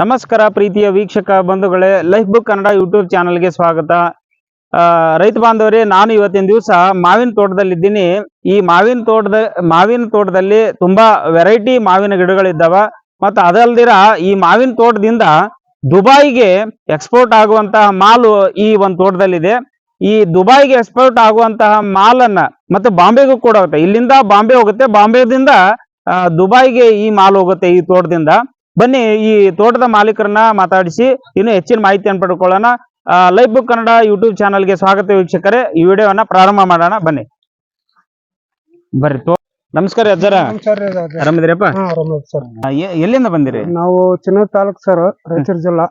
ನಮಸ್ಕಾರ ಪ್ರೀತಿಯ ವೀಕ್ಷಕ ಬಂಧುಗಳೇ, ಲೈಫ್ ಬುಕ್ ಕನ್ನಡ ಯೂಟ್ಯೂಬ್ ಚಾನಲ್ಗೆ ಸ್ವಾಗತ. ರೈತ ಬಾಂಧವರೇ, ನಾನು ಇವತ್ತಿನ ದಿವಸ ಮಾವಿನ ತೋಟದಲ್ಲಿದ್ದೀನಿ. ಈ ಮಾವಿನ ತೋಟದ, ಮಾವಿನ ತೋಟದಲ್ಲಿ ತುಂಬಾ ವೆರೈಟಿ ಮಾವಿನ ಗಿಡಗಳಿದ್ದಾವ. ಮತ್ತು ಅದಲ್ದಿರ ಈ ಮಾವಿನ ತೋಟದಿಂದ ದುಬೈಗೆ ಎಕ್ಸ್ಪೋರ್ಟ್ ಆಗುವಂತಹ ಮಾಲು ಈ ಒಂದು ತೋಟದಲ್ಲಿದೆ. ಈ ದುಬೈಗೆ ಎಕ್ಸ್ಪೋರ್ಟ್ ಆಗುವಂತಹ ಮಾಲನ್ನ ಮತ್ತೆ ಬಾಂಬೆಗೂ ಕೂಡ ಹೋಗುತ್ತೆ. ಇಲ್ಲಿಂದ ಬಾಂಬೆ ಹೋಗುತ್ತೆ. ಬಾಂಬೆದಿಂದ ದುಬೈಗೆ ಈ ಮಾಲ್ ಹೋಗುತ್ತೆ ಈ ತೋಟದಿಂದ. ಬನ್ನಿ ಈ ತೋಟದ ಮಾಲೀಕರನ್ನ ಮಾತಾಡಿಸಿ ಇನ್ನು ಹೆಚ್ಚಿನ ಮಾಹಿತಿಯನ್ನು ಪಡ್ಕೊಳ್ಳೋಣ. ಲೈಫ್ ಬುಕ್ ಕನ್ನಡ ಯೂಟ್ಯೂಬ್ ಚಾನಲ್ಗೆ ಸ್ವಾಗತ ವೀಕ್ಷಕರೇ. ಈ ವಿಡಿಯೋವನ್ನ ಪ್ರಾರಂಭ ಮಾಡೋಣ. ಬನ್ನಿ. ಬರ್ರಿ ತೋ ನಮಸ್ಕಾರ ಅಜ್ಜರ. ಸರ್. ಆರಾಮಿದ್ರಪ್ಪ ಎಲ್ಲಿಂದ ಬಂದಿರಿ? ನಾವು ಚಿನ್ನೂರು ತಾಲೂಕ್ ಸರ್ ರಾಯಚೂರು ಜಿಲ್ಲಾ.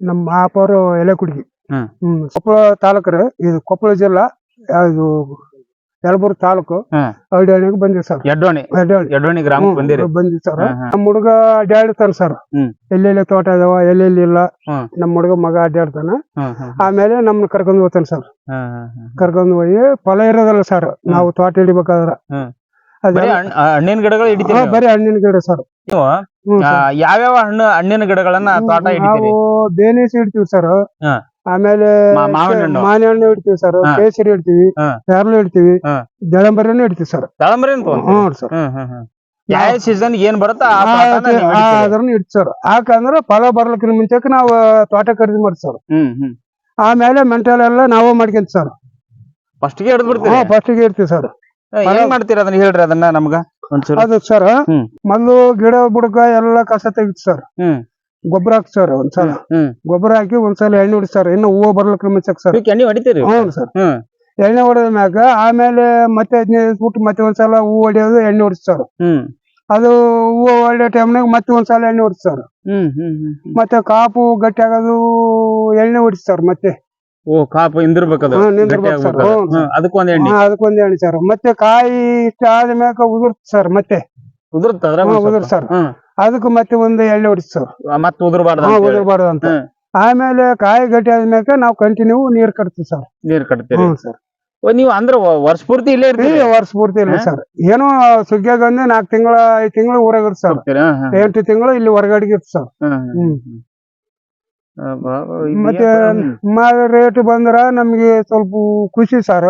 ನಮ್ಮ ಮಾಪವರು ಎಲೆ ಕುಡಿಗಿ ಹ್ಮ್ ಕೊಪ್ಪಳ ತಾಲೂಕರು ಇದು ಕೊಪ್ಪಳ ಜಿಲ್ಲಾ. ಇದು ಯಲಬುರ್ಗಿ ತಾಲೂಕು ಹ್ಮ್. ಐಡಾಣಿಗೆ ಬಂದಿವಿ ಸರ್. ಎಡ್ಡೋಣಿ ಅಡ್ಯಾಳಿ ಎಡ್ಡೋಣಿ ಗ್ರಾಮಕ್ಕೆ ಬಂದಿರಿ. ಬಂದಿವಿ ಸರ್. ನಮ್ಮ ಹುಡುಗ ಅಡ್ಡಾಡ್ತಾನ ಸರ್. ಎಲ್ಲೆಲ್ಲಿ ತೋಟ ಇದಾವ ಎಲ್ಲೆಲ್ಲಿ ಇಲ್ಲ ನಮ್ಮ ಹುಡುಗ ಮಗ ಅಡ್ಡಾಡ್ತಾನ. ಆಮೇಲೆ ನಮ್ನ ಕರ್ಕೊಂಡ್ ಹೋಗ್ತಾನೆ ಸರ್. ಕರ್ಕೊಂಡ್ ಹೋಗಿ ಫಲ ಇರೋದಲ್ಲ ಸರ್ ನಾವು ತೋಟ ಹಿಡಿಬೇಕಾದ್ರ. ಹಣ್ಣಿನ ಗಿಡಗಳು ಬರೀ ಹಣ್ಣಿನ ಗಿಡ ಸರ್. ನೀವು. ಯಾವ್ಯಾವ ಹಣ್ಣು ಹಣ್ಣಿನ ಗಿಡಗಳನ್ನ ತೋಟ ನಾವು ಬೇನೇಸಿ ಇಡ್ತೀವಿ ಸರ್. ಆಮೇಲೆ ಮಾವಿನ ಹಣ್ಣು. ಮಾವಿನ ಹಣ್ಣು ಇಡ್ತೀವಿ ಸರ್. ಕೇಸರಿ ಇಡ್ತೀವಿ ಹಾ. ಪೇರ್ಲು ಇಡ್ತೀವಿ ಹಾ. ದಳಂಬರಿನೂ ಇಡ್ತೀವಿ ಸರ್ ತಗೊಂತೀರಿ? ಹ್ಞೂ ಸರ್ ಯಾವ ಸೀಸನ್ ಏನ್ ಬರುತ್ತಾ ಆ ತೋಟನ ನೀವು ಹಿಡಿತೀರಿ. ಅದನ್ನು ಇಡ್ತೀವಿ ಸರ್ ಯಾಕಂದ್ರೆ ಫಲ ಬರ್ಲಿಕ್ಕಿನ ಮುಂಚೆಕ್ ನಾವು ತೋಟ ಖರೀದಿ ಮಾಡ್ತೀವಿ ಸರ್ ಹ್ಮ್ ಹ್ಮ್ ಆಮೇಲೆ ಮೆಂಟಲ್ ಎಲ್ಲ ನಾವೇ ಮಾಡ್ಕೊಂತ ಸರ್ ಫಸ್ಟ್ಗೆ ಹಿಡಿದು ಬಿಡ್ತೀರಿ ಹಾ ಫಸ್ಟಿಗೆ ಇರ್ತೀವಿ ಸರ್ ಹೆಂಗ್ ಮಾಡ್ತೀರಿ ಅದನ್ನ ಹೇಳ್ರಿ ಅದನ್ನ ನಮ್ಗ ಅದು ಸರ್ ಹ್ಮ್. ಮೊದ್ಲು ಗಿಡ ಬುಡಕ ಎಲ್ಲ ಕಸ ತೆಗಿತು ಸರ್ ಹ್ಮ್ ಗೊಬ್ಬರ ಹಾಕಿ ಸರ್ ಒಂದ್ಸಲ. ಹ್ಮ್ ಗೊಬ್ಬರ ಹಾಕಿ ಒಂದ್ಸಲ ಎಣ್ಣೆ ಹೊಡಿ ಸರ್ ಇನ್ನು ಹೂವು ಬರ್ಲಿಕ್ಕಿನ ಮುಂಚೆಕ್ ಸರ್ ಇದಕ್ಕೆ ಎಣ್ಣೆ ಹೊಡಿತೀರಿ? ಹ್ಞೂ ಸರ್. ಹ್ಮ್. ಎಣ್ಣೆ ಹೊಡೆದ ಮ್ಯಾಗ ಆಮೇಲೆ ಮತ್ತೆ ಹದಿನೈದು ಫುಟ್ ಬಿಟ್ಟು ಮತ್ತೆ ಒಂದ್ಸಲ ಹೂವು ಹೊಡಿಯೋದು ಎಣ್ಣೆ ಹೊಡಿಸ್ತಾರ ಹ್ಮ್. ಅದು ಹೂವು ಹೊಡೆಯೋ ಟೈಮ್ನಾಗ ಮತ್ತೆ ಒಂದ್ಸಲ ಎಣ್ಣೆ ಹೊಡಿಸ್ತಾರ ಹ್ಮ್ ಹ್ಮ್ ಹ್ಮ್ ಹ್ಮ್. ಮತ್ತೆ ಕಾಪು ಗಟ್ಟಿ ಆಗೋದು ಎಣ್ಣೆ ಹೊಡಿಸ್ತಾರ ಮತ್ತೆ. ಓ ಕಾಪು ಇಂದಿರ್ಬೇಕದು ನಿಂದಿರ್ಬೇಕು ಗಟ್ಟಿ. ಹ್ಮ್, ಅದಕ್ಕೊಂದ್ ಎಣ್ಣೆ. ಹಾ, ಅದಕ್ಕೊಂದ್ ಎಣ್ಣೆ ಸರ್. ಮತ್ತೆ ಕಾಯಿ ಇಷ್ಟ ಆದ ಮ್ಯಾಗ ಉದುರ್ತ ಸರ್ ಮತ್ತೆ. ಉದುರುತ್ತ ಅದ್ರ ಹಾ, ಉದುರ್ ಸರ್ ಹ್ಮ್. ಅದಕ್ಕೆ ಮತ್ತೆ ಒಂದು ಎಣ್ಣೆ ಹೊಡಿಸ್ತಾರ ಮತ್ ಉದುರ್ಬಾರ್ದು ಹಾ ಅಂತ ಹೇಳಿ. ಉದುರ್ಬಾರ್ದು ಅಂತ. ಹ್ಮ್. ಆಮೇಲೆ ಕಾಯಿ ಗಟ್ಟಿ ಆದ್ಮ್ಯಾಗ ನಾವು ಕಂಟಿನ್ಯೂ ನೀರ್ ಕಟ್ತೀವಿ ಸರ್. ನೀರ್ ಕಟ್ತೀರಿ. ಸರ್. ಓ, ನೀವು ಅಂದ್ರ ವ- ವರ್ಷ ಪೂರ್ತಿ ಇಲ್ಲೇ ಈ ಇರ್ತೀರಿ ವರ್ಷ ಪೂರ್ತಿ ಇಲ್ಲ? ಸರ್. ಏನೋ ಸುಗ್ಗಿಯಾಗಂದ್ರೆ ನಾಲ್ಕು ತಿಂಗಳ ಐದು ತಿಂಗಳು ಊರಾಗ ಇರ್ತ ಸರ್. ಇರ್ತೀರಿ? ಎಂಟು ತಿಂಗಳು ಇಲ್ಲಿ ಹೊರಗಡೆ ಇರ್ತ ಸರ್. ಹ್ಮ್. ಮತ್ತೆ ರೇಟ್ ಬಂದ್ರ ನಮ್ಗೆ ಸ್ವಲ್ಪ ಖುಷಿ ಸರ್.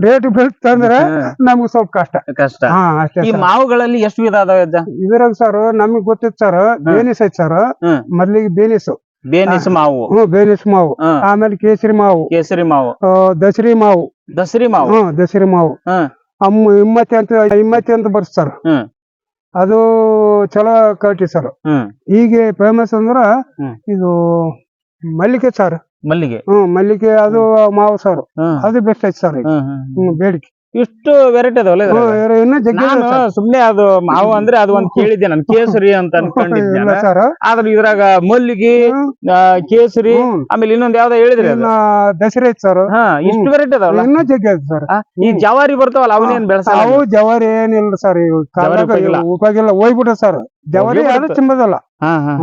ರೇಟ್ ಬೆಳ್ತಂದ್ರ ನಮ್ಗೆ ಸ್ವಲ್ಪ ಕಷ್ಟ. ಕಷ್ಟ. ಹಾ ಅಷ್ಟೇ ಈ ಮಾವುಗಳಲ್ಲಿ ಎಷ್ಟು ವಿಧ ಅದಾವ ಇದ್ರಾಗ ಸರ್ ನಮಗ್ ಗೊತ್ತಿತ್ತು ಸರ್ ಬೇನಿಸ್ ಐತ್ ಸರ್. ಮೊದಲಿಗೆ ಬೇನಿಸ್. ಬೇನಿಸ್ ಮಾವು. ಹ್ಮ್ ಬೇನಿಸ್ ಮಾವು. ಆಮೇಲೆ ಕೇಸರಿ ಮಾವು. ಕೇಸರಿ ಮಾವು. ದಸರಿ ಮಾವು. ದಸರಿ ಮಾವು? ಹ್ಮ್ ದಸರಿ ಮಾವು. ಅಮ್ಮ ಇಮ್ಮತಿ ಅಂತ ಇಮ್ಮತಿ ಅಂತ ಬರ್ತಾರ ಸರ್. ಅದು ಚಲೋ ಕಟ್ಟಿ ಸರ್ ಈಗ ಫೇಮಸ್ ಅಂದ್ರ ಇದು ಮಲ್ಲಿಗೆ ಸರ್ ಮಲ್ಲಿಗೆ. ಹ್ಮ್ ಮಲ್ಲಿಗೆ ಅದು ಮಾವು ಸರ್ ಅದು ಬೆಸ್ಟ್ ಐತಿ ಸರ್ ಬೇಡಿಕೆ. ಇಷ್ಟು ವೆರೈಟಿ ಅದಾವಲ್ಲ ಇನ್ನೂ ಜಗ್ಗಿ ನಾನು ಸುಮ್ನೆ ಅದು ಮಾವು ಅಂದ್ರೆ ಅದು ಒಂದ್ ಕೇಳಿದ್ದೆ ನಾನು ಕೇಸರಿ ಅಂತ ಅನ್ಕೊಂಡಿದ್ದೆ ಆದ್ರೆ ಇದ್ರಾಗ ಮಲ್ಲಿಗೆ ಕೇಸರಿ ಆಮೇಲೆ ಇನ್ನೊಂದ್ ಯಾವ್ದೋ ಹೇಳಿದ್ರಿ ದಸರಾ ಐತಿ ಸರ್. ಹಾ ಇಷ್ಟು ವೆರೈಟಿ ಅದಾವಲ್ಲ? ಇನ್ನೂ ಜಗ್ಗಿ ಐತಿ ಸರ್. ಈ ಜವಾರಿ ಬರ್ತಾವಲ್ಲ ಅವನೇನ್ ಬೆಳೆಸ ಅವು ಜವಾರಿ ಏನಿಲ್ಲ ಸರ್ ಉಪಯೋಗಿಲ್ಲ. ಹೋಗ್ಬಿಟ್ಟ ಸರ್. ಜವಾರಿ ಯಾರು. ಚಿಂಬದಲ್ಲ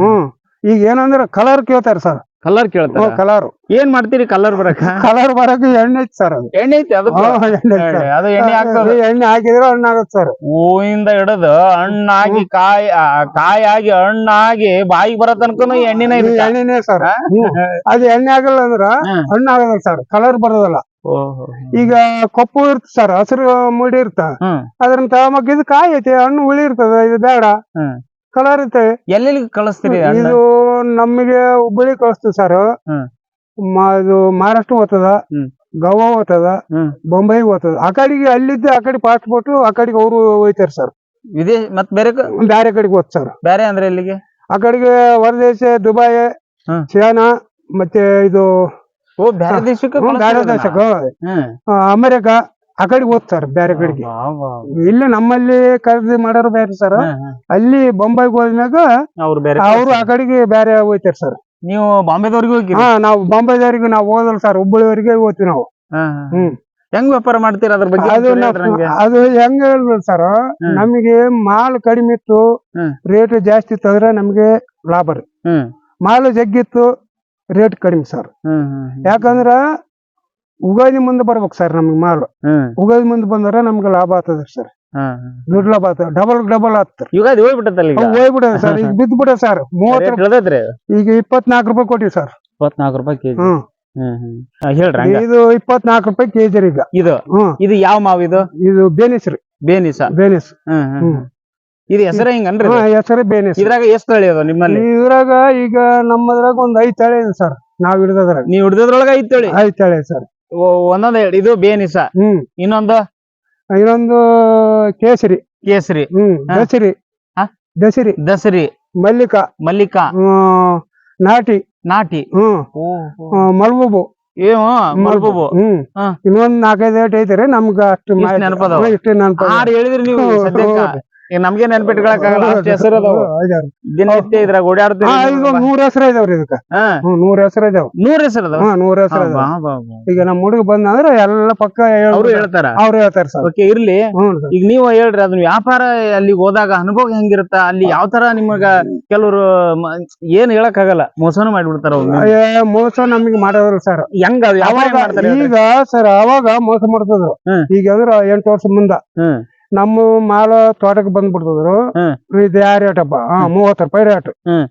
ಹ್ಮ್. ಈಗ ಏನಂದ್ರೆ ಕಲರ್ ಕೇಳ್ತಾರ ಸರ್ ಕಲರ್ ಕೇಳ್ತಾರ? ಕಲರ್ ಏನ್ ಮಾಡ್ತೀರಿ ಕಲರ್ ಬರಕ? ಕಲರ್ ಬರಕ ಎಣ್ಣೆ ಐತಿ ಸರ್ ಅದು. ಎಣ್ಣೆ ಐತಿ ಅದು ಎಣ್ಣೆ ಹಾಕ್ತದೆ. ಅದು ಎಣ್ಣೆ ಹಾಕ್ತದ ಎಣ್ಣೆ ಹಾಕಿದ್ರೆ ಹಣ್ಣಾಗತ್ತೆ ಸರ್ ಹೂವಿಂದ ಹಿಡಿದು ಹಣ್ಣಾಗಿ ಕಾಯಿ ಕಾಯಿ ಆಗಿ ಹಣ್ಣಾಗಿ ಬಾಯಿಗೆ ಬರೋ ತನಕನು ಎಣ್ಣೆನ ಎಣ್ಣೆನೆ ಸರ್ ಅದು ಎಣ್ಣೆ ಆಗಲ್ಲ ಅಂದ್ರ ಹಣ್ಣಾಗಲ್ಲ ಸರ್ ಕಲರ್ ಬರೋದಲ್ಲ. ಈಗ ಕಪ್ಪು ಇರ್ತ ಸರ್ ಹಸಿರು ಮೂಡಿ ಇರ್ತ ಅದ್ರನ್ನ ತಗೊಂಬಕ್ ಇದು ಕಾಯಿ ಐತಿ ಹಣ್ಣು ಹುಳಿ ಇರ್ತದ ಇದು ಬೇಡ. ಕಲರ್ ಇರ್ತವೆ ಎಲ್ಲೆಲ್ಲಿ ಕಳಿಸ್ತೀರಿ? ಇದು ನಮಗೆ ಹುಬ್ಬಳ್ಳಿ ಕಳಿಸ್ತೀವಿ ಸರ್. ಇದು ಮಹಾರಾಷ್ಟ್ರ ಹೋಗ್ತದ. ಗೋವಾ ಹೋಗ್ತದ. ಬೊಂಬೈ ಹೋಗ್ತದ ಆ ಕಡೆಗೆ ಅಲ್ಲಿದ್ದ ಆ ಕಡೆ ಪಾಸ್ಪೋರ್ಟ್ ಆ ಕಡೆಗೆ ಅವರು ಹೋಯ್ತಾರೆ ಸರ್ ವಿದೇಶ ಮತ್ ಬೇರೆ ಬೇರೆ ಕಡೆಗೆ ಹೋದ್ ಸರ್ ಬೇರೆ ಅಂದ್ರೆ ಎಲ್ಲಿಗೆ? ಆ ಕಡೆಗೆ ಹೊರದೇಶ ದುಬೈ ಚೇನಾ ಮತ್ತೆ ಇದು ಬೇರೆ ದೇಶಕ್ಕೆ ಅಮೆರಿಕ ಆ ಕಡೆಗೆ ಹೋದ್ ಸರ್ ಬೇರೆ ಕಡೆಗೆ. ಇಲ್ಲಿ ನಮ್ಮಲ್ಲಿ ಖರೀದಿ ಮಾಡೋರು ಬೇರೆ ಸರ್. ಅಲ್ಲಿ ಬೊಂಬೈಗೆ ಹೋದ್ಮ್ಯಾಗ ಅವ್ರು ಬೇರೆ ಅವರು ಆ. ಕಡೆಗೆ ಬೇರೆ ಹೋಯ್ತಾರ ಸರ್. ನೀವು ಬಾಂಬೆದವ್ರಿಗೆ ಹೋಗಿ ಹಾ ನಾವು ಬಾಂಬೆದವ್ರಿಗೆ ನಾವು ಓದಲ್ ಸರ್. ಹುಬ್ಬಳ್ಳಿವರೆಗೆ ಹೋಗ್ತೀವಿ ನಾವು. ಹ್ಮ್. ಹೆಂಗ್ ವ್ಯಾಪಾರ ಮಾಡ್ತೀರ ಅದ್ರ ಬಗ್ಗೆ ಅದು ಅದು ಹೆಂಗ ಹೇಳ್ಬೋದು ಸರ್. ನಮಗೆ ಮಾಲ್ ಕಡಿಮೆ ಇತ್ತು ರೇಟ್ ಜಾಸ್ತಿ ಇತ್ತು ಅಂದ್ರೆ ನಮಗೆ ಲಾಭ ರೀ. ಮಾಲ್ ಜಗ್ಗಿತ್ತು ರೇಟ್ ಕಡಿಮೆ ಸರ್. ಯಾಕಂದ್ರ ಉಗಾದಿ ಮುಂದೆ ಬರ್ಬೇಕು ಸರ್ ನಮ್ಗೆ ಮಾಲ್. ಉಗಾದಿ ಮುಂದೆ ಬಂದ್ರೆ ನಮ್ಗೆ ಲಾಭ ಆತದ ಸರ್ ದುಡ್ಡು ಲಾಭ ಆತ ಡಬಲ್ ಡಬಲ್ ಆಗ್ತದೆ. ಯುಗಾದಿ ಹೋಗ್ಬಿಟ್ಟತ್ತಲ್ಲ ಈಗ? ಹೋಗ್ಬಿಡ ಸರ್ ಈಗ ಬಿದ್ದು ಬಿಡ ಸರ್ ಮೂವತ್ತು ಈಗ ಇಪ್ಪತ್ನಾಲ್ಕು ರೂಪಾಯಿ ಕೊಟ್ಟಿವಿ ಸರ್ ಇಪ್ಪತ್ನಾಲ್ಕು ರೂಪಾಯಿ ಕೆಜಿ. ಹೇಳ್ರಿ ಇದು ಇಪ್ಪತ್ನಾಲ್ಕು ರೂಪಾಯಿ ಕೆಜಿ ಈಗ. ಇದು? ಇದು ಯಾವ ಮಾವು ಇದು? ಇದು ಬೇನಿಸ್ ರೀ. ಬೇನಿಸ? ಬೇನಿಸ್. ಇದು ಹೆಸರೇ ಹಿಂಗನ್ರಿ? ಹೆಸರು ಬೇನಿಸ್. ಇದ್ರಾಗ ಎಷ್ಟು ತಳಿ ಅದು ನಿಮ್ಮಲ್ಲಿ? ಇದ್ರಾಗ ಈಗ ನಮ್ಮದ್ರಾಗ ಒಂದ್ ಐದ್ ತಳಿ ಇದೆ ಸರ್ ನಾವ್ ಹಿಡಿದ್ರಾಗ ನೀವ್ ಹಿಡಿದ್ರೊಳಗ ಐದ್ ತಳಿ? ಐದ್ ತಳಿ ಸರ್ ಒಂದೊಂದ್ ಹೇಳಿ ಇದು ಬೇನಿಸ. ಹ್ಮ್. ಇನ್ನೊಂದು? ಇನ್ನೊಂದು ಕೇಸರಿ. ಕೇಸರಿ. ಹ್ಮ್. ದಸರಿ. ಆ? ದಸರಿ. ದಸರಿ. ಮಲ್ಲಿಕ. ಮಲ್ಲಿಕಾ. ಹ್ಮ್, ನಾಟಿ. ನಾಟಿ. ಹ್ಮ್. ಹ್ಮ್, ಮಲ್ಬೂಬು. ಏನು? ಮಲ್ಬೂಬು. ಹ್ಮ್. ಹಾ. ಇನ್ನೊಂದ್ ನಾಲ್ಕೈದು ಏಟ್ ಐತ್ರಿ ನಮ್ಗ ಅಷ್ಟು ನೆನಪದ ಮಾಹಿತಿ- ನೆನಪದಾವ? ಇಷ್ಟು ಹೇಳಿದ್ರಿ ನೀವು ಸದ್ಯಕ್ಕ. ಈಗ ನಮ್ಗೆ ನೆನ್ಪಿಟ್ಕೊಳಕಾಗಲ್ಲ ಅಷ್ಟ್ ಹೆಸರು ಅದಾವ. ದಿನನಿತ್ಯ ಇದ್ರಾಗ ಓಡಾಡ್ತೀವಿ ನೂರ್ ಹೆಸರು ಇದಾವ್ರಿ ಇದಕ್ಕ. ನೂರ್ ಹೆಸರು ಇದಾವ. ನೂರ್ ಹೆಸರು ಅದಾವ? ನೂರ ಹೆಸರು. ಈಗ ನಮ್ ಹುಡುಗ ಬಂದಂದ್ರ ಎಲ್ಲ ಪಕ್ಕ ಅವ್ರು ಹೇಳ್ತಾರ? ಅವ್ರು ಹೇಳ್ತಾರ ಸರ್. ಓಕೆ ಇರ್ಲಿ. ಈಗ ನೀವು ಹೇಳ್ರಿ ಅದನ್ನ ವ್ಯಾಪಾರ ಅಲ್ಲಿ ಹೋದಾಗ ಅನುಭವ ಹೆಂಗಿರುತ್ತ? ಅಲ್ಲಿ ಯಾವ ತರ ನಿಮಗ ಕೆಲವರು ಏನ್ ಹೇಳಕ್ ಆಗಲ್ಲ ಮೋಸನು ಮಾಡ್ಬಿಡ್ತಾರ ಅವ್ರು. ಮೋಸ ನಮಗೆ ಮಾಡೋದ್ರ ಸರ್. ಹೆಂಗ ಯಾವಾಗ? ಈಗ ಸರ್ ಅವಾಗ ಮೋಸ ಮಾಡ್ತಿದ್ರು. ಈಗ ಅಂದ್ರ ಎಂಟು ವರ್ಷ ಮುಂದ. ಹ್ಮ್. ನಮ್ಮ ಮಾಲ ತೋಟಕ್ಕೆ ಬಂದ್ಬಿಡ್ತದ್ರು. ಹ್ಮ್. ಇದು ರೇಟ್ ರೇಟಪ್ಪ ಹಾ ಮೂವತ್ತು ರೂಪಾಯಿ ರೇಟ್ ಹ್ಮ್.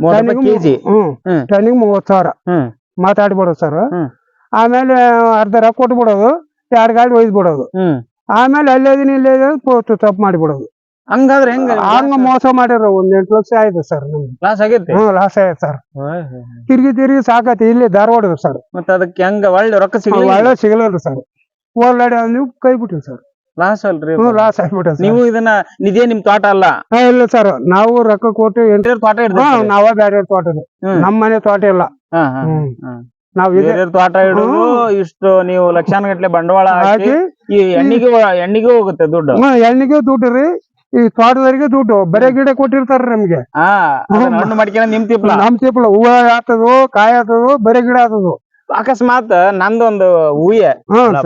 ಮೂವತ್ತು ರೂಪಾಯಿ ಕೆಜಿ. ಹ್ಮ್. ಹ್ಮ್. ಟನ್ನಿಗೆ ಮೂವತ್ತು ಸಾವಿರ. ಹ್ಮ್. ಮಾತಾಡ್ಬಿಡೋದು ಸರ್. ಹ್ಮ್. ಆಮೇಲೆ ಅರ್ಧ ರೊಕ್ಕ ಕೊಟ್ಬಿಡೋದು ಎರಡು ಗಾಡಿ ಒಯ್ದು ಬಿಡೋದು ಹ್ಮ್. ಆಮೇಲೆ ಅಲ್ಲೇದಿನ ಇಲ್ಲೇ ತಪ್ಪು ಮಾಡಿಬಿಡೋದು. ಹಂಗಾದ್ರೆ ಹೆಂಗ ಹಂಗ ಮೋಸ ಮಾಡಿರೋ ಒಂದ್ ಎಂಟು ಲಕ್ಷ ಆಯ್ತು ಸರ್ ನಮ್ಗೆ ಲಾಸ್ ಆಗೈತಿ? ಹ್ಮ್ ಲಾಸ್ ಆಯ್ತು ಸರ್. ತಿರ್ಗಿ ತಿರ್ಗಿ ಸಾಕತಿ ಇಲ್ಲಿ ಧಾರವಾಡ ಸರ್. ಮತ್ತೆ ಅದಕ್ಕೆ ಹೆಂಗ ಒಳ್ಳೆ ರೊಕ್ಕ ಸಿಗಲ್ಲ ಒಳ್ಳೆ ಸಿಗಲ್ಲ ಸರ್. ಓಡಾಡಿ ನೀವು ಕೈ ಬಿಟ್ಟಿವಿ ಸರ್. ಲಾಸ್ ಅಲ್ರಿ ಲಾಸ್ ಆಗ್ಬಿಟ್ಟ ನೀವು ಇದನ್ನ ನಿಧಿ ನಿಮ್ ತೋಟ ಅಲ್ಲ? ಇಲ್ಲ ಸರ್. ನಾವು ರೊಕ್ಕ ಕೊಟ್ಟು ಎಂಟ್ರಿ ತೋಟ ಇಡ್ದ ನಾವ ಬೇರೆ ತೋಟ ನಮ್ ಮನೆ ತೋಟ ಇಲ್ಲ. ಹಾ ಹಾ ಹ್ಮ್. ನಾವ್ ಇದೆ ತೋಟ ಇಡುದು ಇಷ್ಟು ನೀವು ಲಕ್ಷಾನುಗಟ್ಲೆ ಬಂಡವಾಳ ಹಾಕಿ ಹಾಕಿ ಈ ಎಣ್ಣಿಗೆ ಎಣ್ಣಿಗೆ ಹೋಗುತ್ತೆ ದುಡ್ಡು. ಹ್ಮ್, ಎಣ್ಣಿಗೆ ದುಡ್ಡು ರೀ. ಈ ತೋಟದವರಿಗೆ ದುಡ್ಡು. ಬರೇ ಗಿಡ ಕೊಟ್ಟಿರ್ತಾರ ನಮ್ಗೆ. ಹಾ ಅದನ್ನ ಹಣ್ಣು ಮಾಡ್ಕೊಂಡ್ ನಿಮ್ ತಿಪ್ಲ ನಮ್ ತಿಪ್ಪಲ ಹೂವ ಆತದು ಕಾಯಿ ಆತದು ಬರೇ ಗಿಡ ಆತದು ಅಕಸ್ಮಾತ್ ನಂದೊಂದು ಹೂಯೆ ಹ್ಮ್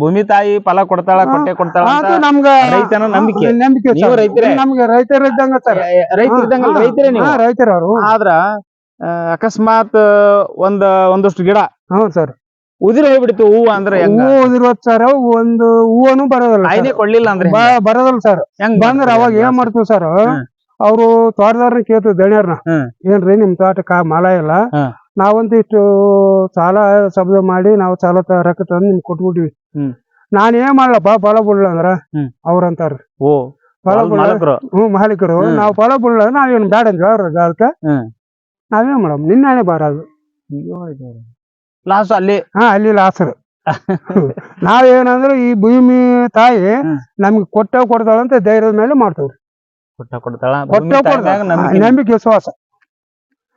ಭೂಮಿ ತಾಯಿ ಫಲ ಕೊಡ್ತಾಳ ಕೊಟ್ಟೆ ಕೊಡ್ತಾಳ ಅಂತ ನಮ್ಗ ರೈತನ ನಂಬಿಕೆ. ನಂಬಿಕೆ ನೀವು ರೈತರೇ? ನಮ್ಗೆ ರೈತರ ಇದ್ದಂಗ ಸರ್ ರೈತ ಇದ್ದಂಗಲ್ಲ ರೈತರೇ ನೀವು ರೈತರ ಅವರು ಆದ್ರ ಆ, ಅಕಸ್ಮಾತ್ ಒಂದ್ ಒಂದಷ್ಟು ಗಿಡ ಹ್ಞೂ ಸರ್ ಉದಿರಿ ಹೋಗ್ಬಿಡ್ತು ಹೂವ ಅಂದ್ರೆ ಹೆಂಗ ಹೂವು ಇರುವತ್ ಸರ್ ಒಂದು ಹೂವನು ಬರೋದಿಲ್ಲ sir. ಕಾಯಿನೇ ಕೊಡ್ಲಿಲ್ಲ ಅಂದ್ರೆ ಹೆಂಗ? ಬ- ಬರೋದಿಲ್ಲ ಸರ್ ಹೆಂಗ್ ಬಂದ್ರ ಅವಾಗ ಏನ್? ಮಾಡ್ತೀವಿ ಸರ್ ಹ್ಮ್. ಅವ್ರು ತೋಟದಾರನ ಕೇಳ್ತೀವಿ ದಣಿಯರ್ನ ಹ್ಮ್. ಏನ್ರಿ ನಿಮ್ ತೋಟಕ್ಕ ಮಾಲ ಇಲ್ಲ. ನಾವಂತ ಇಷ್ಟು ಸಾಲ ಶಬ್ದ ಮಾಡಿ ನಾವು ಸಾಲ ರೊಕ್ಕ ತಂದು ನಿಮ್ಗೆ ಕೊಟ್ಬಿಟ್ಟಿವಿ ನಾನು ನಾನ್ ಏನ್ ಮಾಡ್ಲಪ್ಪ ಫಲ ಬಿಡ್ಲ ಅಂದ್ರ. ಅವ್ರಂತಾರ ಓ ಫಲ ಹೊಲದ್ ಬಿಡ್ಲ ಮಾಲಕರು. ಹ್ಮ್ ಮಾಲೀಕರು. ನಾವು ಫಲ ಬಿಡ್ಲ ನಾವೇನು ಬೇಡ ಅಂತ ಹೇಳ್ರಿ ಅದಕ್ಕೆ. ನಾವೇನ್ ಮಾಡಮ್ ನಿನ್ನೆ ಬಾರದು ಲಾಸ್ಟ್ ಅಲ್ಲಿ. ಹಾ ಅಲ್ಲಿ ಲಾಸರು. ನಾವೇನಂದ್ರೆ ಈ ಭೂಮಿ ತಾಯಿ. ನಮ್ಗೆ ಕೊಟ್ಟ ಕೊಡ್ತಾಳಂತ ಧೈರ್ಯದ ಮೇಲೆ ಮಾಡ್ತೇವ್ರಿ. ಕೊಟ್ಟ ಕೊಡ್ತಾಳ. ಕೊಟ್ಟ ನಂಬಿಕೆ ವಿಶ್ವಾಸ.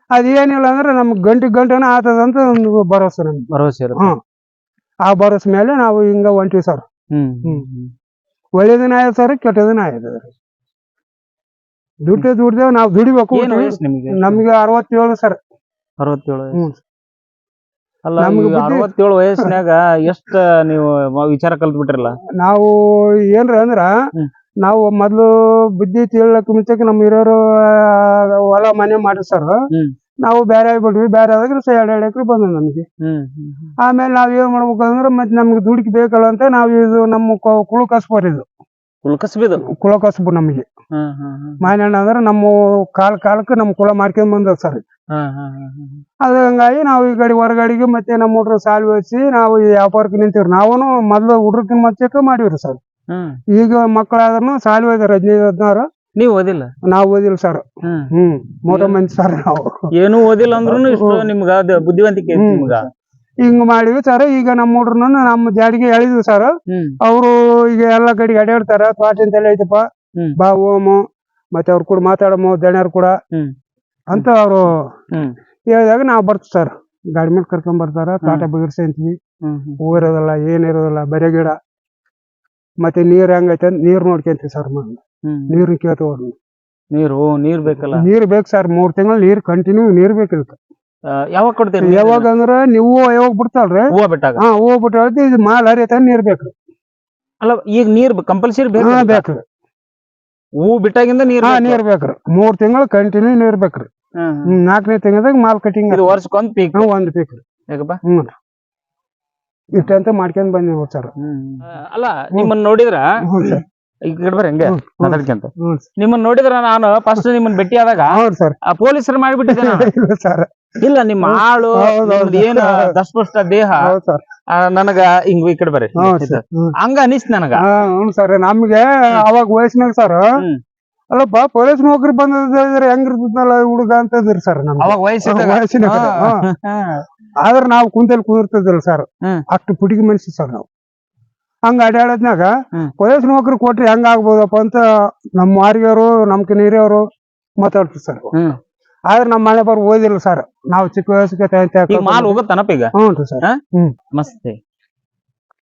ಅದೇನಿಲ್ಲ ಅಂದ್ರೆ ನಮ್ಗೆ ಗಂಟೆ ಗಂಟೆನ ಆತದಂತ ಒಂದು ಭರವಸೆ ನಮ್ಗೆ ಭರವಸೆ ಇರುತ್ತೆ. ಹ್ಮ್. ಆ ಭರವಸೆ ಮೇಲೆ ನಾವು ಹಿಂಗ ಹೊಂಟಿವಿ ಸರ್. ಹ್ಮ್. ಹ್ಮ್. ಒಳ್ಳೇದಿನ ಆಯ್ತು ಸರ್ ಕೆಟ್ಟದಿನ ಆಯ್ತು ದುಡ್ಡು ದುಡ್ದೇವ್ ನಾವು ದುಡಿಬೇಕು. ಏನ್ ವಯಸ್ಸು ನಿಮ್ಗೆ? ನಮ್ಗೆ ಅರವತ್ತೇಳು ಸರ್. ಅರವತ್ತೇಳು ಹ್ಮ್. ಅಲ್ಲ ನಮ್ಗೆ ಈಗ ಬುದ್ಧಿ- ಅರವತ್ತೇಳು ವಯಸ್ಸಿನಾಗ ಎಷ್ಟ ನೀವು ಮ- ವಿಚಾರ ಕಲ್ತ್ ಬಿಟ್ರಲ್ಲ ನಾವು ಏನ್ರ ಅಂದ್ರ ಹ್ಮ್. ನಾವು ಮೊದ್ಲು ಬುದ್ಧಿ ತಿಳಕ್ ಮುಂಚೆ ನಮ್ ಹಿರಿಯರು ಹೊಲ ಮನೆ ಮಾಡಿಸ್ತಾರ ಸರ್. ನಾವು ಬೇರೆ ಆಗ್ಬಿಟ್ವಿ. ಬೇರೆ ಆದಾಗ ಸಹ ಎರಡ್ ಎರಡು ಎಕರೆ ಬಂದ ನಮ್ಗೆ. ಆಮೇಲೆ ನಾವ್ ಏನ್ ಮಾಡ್ಬೇಕು ಅಂದ್ರೆ ಮತ್ತೆ ನಮ್ಗೆ ದುಡ್ಕಿ ಬೇಕಲ್ಲ ಅಂತ ನಾವ್ ಇದು ನಮ್ಮ ಕುಳು ಕಸ್ಬರ್ ಇದು. ಕುಲ್ ಕಸಬಿದು ಕುಳ ಕಸಬು ನಮಗೆ. ಹ್ಮ್ ಅಂದ್ರೆ ನಮ್ಮ ಕಾಲ್ ಕಾಲಕ್ಕೆ ನಮ್ಮ ಕುಳ ಮಾಡ್ಕೊಂಡ್ ಬಂದ ಸರ್. ಅದ ಹಂಗಾಗಿ ನಾವು ಈ ಗಡಿ ಹೊರಗಡೆಗೆ ಮತ್ತೆ ನಮ್ಮ ಹುಡ್ರು ಸಾಲಿ ಹಚ್ಚಿ ನಾವು ಈ ವ್ಯಾಪಾರಕ್ಕೆ ನಿಂತೀವ್ರಿ. ನಾವು ಮೊದ್ಲು ಹುಡ್ರಕಿನ ಮಚ್ಚಕ್ಕೆ ಮಾಡಿವ್ರಿ ಸರ್. ಈಗ ಮಕ್ಕಳಾದ್ರೂ ಸಾಲಿ ಹೋಯ್ದಾರ ಹದಿನೈದು ಹದಿನಾರು. ನೀವ್ ಓದಿಲ್ಲ? ನಾವು ಓದಿಲ್ಲ ಸರ್ ಹ್ಮ್ ಮೂರ ಮಂದಿ ಸರ್ ನಾವು. ಏನು ಓದಿಲ್ಲ ಅಂದ್ರೂ ಇಷ್ಟು ನಿಮ್ಗ ಅದು ಬುದ್ಧಿವಂತಿಕೆ ಐತಿ. ನಿಮ್ಗ. ಹಿಂಗ್ ಮಾಡಿವಿ ಸರ್ ಈಗ ನಮ್ಮ ಹುಡ್ರನ್ನ ನಮ್ಮ ಜಾಡಿಗೆ ಹೇಳಿದ್ವಿ ಸರ್ ಅವರು ಈಗ ಎಲ್ಲಾ ಕಡೆಗೆ ಅಡ್ಯಾಡ್ತಾರ ಹೇಳಿ ಐತಪ್ಪ. ಹ್ಮ್. ಬಾ ಓಮು ಮತ್ತೆ ಅವ್ರ ಕೂಡ ಮಾತಾಡಮು ದಣ್ಯರ್ ಕೂಡ. ಅಂತ ಅವರು ಹೇಳಿದಾಗ ನಾವು ಬರ್ತೀವಿ ಸರ್ ಗಾಡಿ ಮೇಲೆ ಕರ್ಕೊಂಡ್ ಬರ್ತಾರ ತೋಟ ಬಗರ್ಸಿ ಅಂತೀವಿ. ಹೂವಿರೋದಲ್ಲ ಹೂ ಇರೋದಿಲ್ಲ ಏನಿರೋದಿಲ್ಲ ಬರೀ ಗಿಡ. ಮತ್ತೆ ನೀರ್ ಹೆಂಗೈತೆ ಅಂತ ನೀರ್ ನೋಡ್ಕೊಂತೀವಿ ಸರ್ ನೀರ್ ಕೇಳ್ತೀವಿ ನೀರು ನೀರ್ ಬೇಕಲ್ಲ? ನೀರ್ ಬೇಕು ಸರ್ ಮೂರ್ ತಿಂಗಳು ನೀರ್ ಕಂಟಿನ್ಯೂ ನೀರ್ ಬೇಕು ಯಾವಾಗ ಕೊಡ್ತೀರಿ ಯಾವಾಗ ಅಂದ್ರ ನೀವು ಯಾವಾಗ ಬಿಡ್ತಾಳ್ರಿ? ಹೂವ ಬಿಟ್ಟಾಗ? ಹಾ ಹೂ ಬಿಟ್ಟು ಇದು ಮಾಲ್ ಹರಿಯತ ನೀರ್ ಬೇಕ್ರಿ ಅಲ್ಲ ಈಗ ನೀರ್ ಕಂಪಲ್ಸರಿ ಬೇಕು ಹಾ ಬೇಕ್ರಿ ಹೂ ಬಿಟ್ಟಾಗಿಂದ ನೀರ್ ಬೇಕು. ನೀರ್ ಬೇಕ್ರಿ ಮೂರ್ ತಿಂಗಳು ಕಂಟಿನ್ಯೂ ನೀರ್ ಬೇಕ್ರಿ ನಾಲ್ಕನೇ ತಿಂಗಳದಾಗ ಮಾಲ್ ಕಟಿಂಗ್ ವರ್ಷಕ್ಕೊಂದ್ ಪೀಕ್ ಒಂದ್ ಪೀಕ್ ಯಾಕಪ್ಪ ಹ್ಮ್. ಇಷ್ಟಂತ ಮಾಡ್ಕೊಂಡ್ ಬಂದಿರ್ಬೋದು ಸರ್ ಅಲ್ಲ ನಿಮ್ಮನ್ನ ನೋಡಿದ್ರ? ಹ್ಞೂ ಸರ್ ಈ ಕಡೆ ಬರ್ರಿ ಹಂಗೆ ಮಾತಾಡ್ಕೊಂತ ಹ್ಞೂ ನಿಮ್ಮನ್ನ ನೋಡಿದ್ರ ನಾನು ಫಸ್ಟ್ ನಿಮ್ಮನ್ನ ಭೇಟಿ ಆದಾಗ? ಹೌದು ಸರ್ ಆ ಪೊಲೀಸರು ಮಾಡಿಬಿಟ್ಟಿದ್ದೆ ನಾನು. ಇಲ್ಲ ಸರ್ ಇಲ್ಲ ನಿಮ್ಮ ಆಳು ಹೌದು, ಹೌದು. ನಿಮ್ದು ಏನ ದಸ್ಪುಷ್ಟ ದೇಹ ಹೌದು ಸರ್ ಆ, ನನಗ ಹಿಂಗ್ ಈ ಕಡೆ ಬರ್ರಿ ಹೌದು ಸರ್ ಹ್ಞೂ ಹಂಗ ಅನಿಸ್ತ ನನಗ? ಹಾ ಹ್ಞೂ ಸರ್ ನಮ್ಗೆ ಅವಾಗ ವಯಸ್ಸಿನಾಗ ಸರ್ ಹ್ಮ್. ಅಲ್ಲಪ್ಪ ಪೊಲೀಸ್ ನೌಕರಿ ಬಂದಿದ್ರೆ ಹೆಂಗಿರ್ತದಲ್ಲ ಹುಡುಗ ಅಂತಂದ್ರಿ ಸರ್ ನಮ್ಗೆ ಅವಾಗ ವಯಸ್ಸಿದ್ದಾಗ ವಯಸ್ಸಿನಾಗ ಹಾ. ಹಾ. ಆದ್ರ ನಾವು ಕುಂತಲ್ಲಿ ಕುಂದಿರ್ತಿದ್ದಿಲ್ಲ ಸರ್ ಹ್ಮ್. ಅಷ್ಟು ಪುಟಿಗೆ ಮನುಷ್ಯ ಸರ್ ನಾವು ಹಂಗ ಅಡ್ಯಾಡದ್ನಾಗ ಹ್ಮ್. ಪೊಲೀಸ್ ನೌಕರಿ ಕೊಟ್ರಿ ಹೆಂಗ ಆಗ್ಬೋದಪ್ಪ ಅಂತ ನಮ್ಮ ಮಾರಿಯವರು ನಮ್ ಹಿರಿಯವರು ಮಾತಾಡ್ತಾರೆ ಸರ್ ಹ್ಮ್. ಆದ್ರೆ ನಮ್ಮ ಮನೆ ಬರ್ ಓದಿಲ್ಲ ಸರ್ ನಾವು ಚಿಕ್ಕ ವಯಸ್ಸಿಗೆ tenth ಈಗ ಮಾಲ್ ಹಾಕೊಂಡು- ಹೋಗುತ್ತಾನಪ್ಪ ಈಗ ಹ್ಞೂ ಸರ್ मस्त है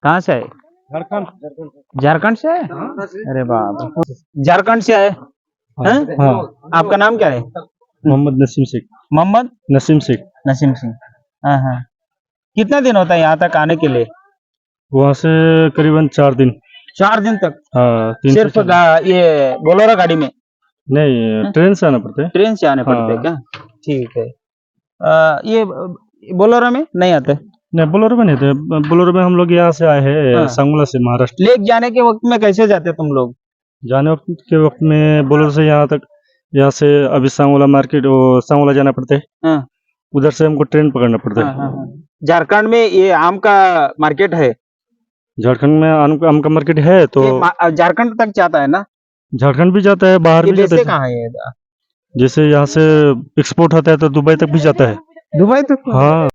कहाँ से है झारखंड से है अरे बाप झारखंड से है हैं? हाँ। आपका नाम क्या है? मोहम्मद नसीम शेख। मोहम्मद नसीम शेख। नसीम सिंह हाँ हाँ। कितना दिन होता है यहाँ तक आने के लिए? वहाँ से करीबन चार दिन। चार दिन तक? हाँ तीन सिर्फ़ ये बोलोरो गाड़ी में? नहीं ट्रेन से आना पड़ता है। ट्रेन से आने पड़ते हैं क्या? ठीक है। आ, ये बोलोरो में नहीं आते? नहीं बोलोरो में नहीं थे बोलोरो में हम लोग यहाँ से आए हैं हाँ। सांगला से महाराष्ट्र। लेक जाने के वक्त में कैसे जाते तुम लोग? जाने वक्त के वक्त में बोलोरो से यहाँ तक यहाँ से अभी सांगोला मार्केट सांगोला जाना पड़ता है। हाँ। उधर से हमको ट्रेन पकड़ना पड़ता हाँ, है हाँ, हाँ। झारखंड में ये आम का मार्केट है? झारखंड में आम का, आम का मार्केट है तो झारखंड तक जाता है ना? झारखंड भी जाता है बाहर भी जाता है। कहाँ है जैसे यहाँ से एक्सपोर्ट होता है तो दुबई तक भी जाता है। दुबई तक? हाँ।